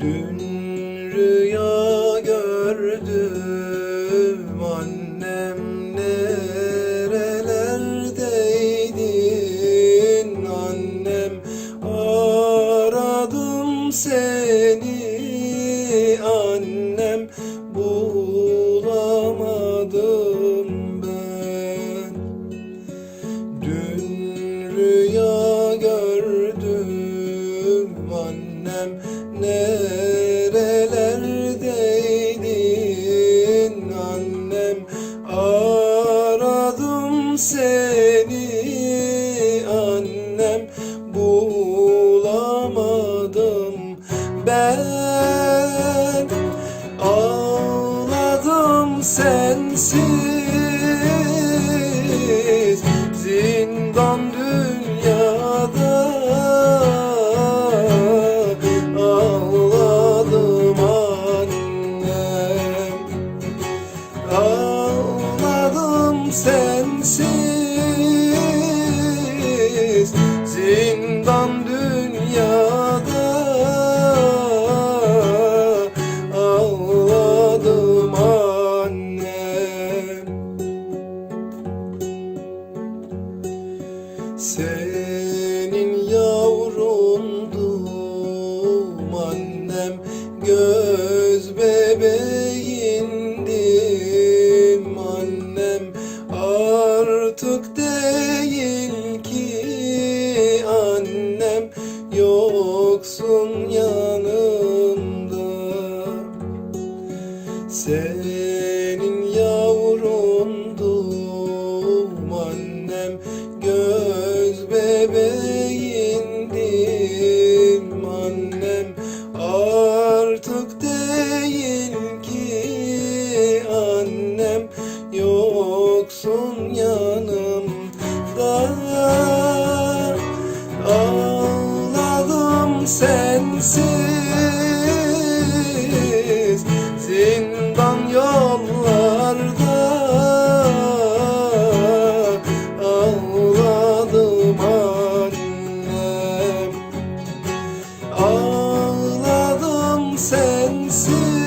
Dün rüya gördüm annem nerelerdeydin? Annem aradım seni annem bulamadım ben. Dün rüya gördüm annem seni annem bulamadım. Ben ağladım sensiz. Zindan dünyada ağladım annem. Ağladım sensiz senin yavrundum annem göz bebeğindim annem. Artık değil ki annem yoksun yanımda. Senin sensiz zindan yollarda ağladım annem. Ağladım sensiz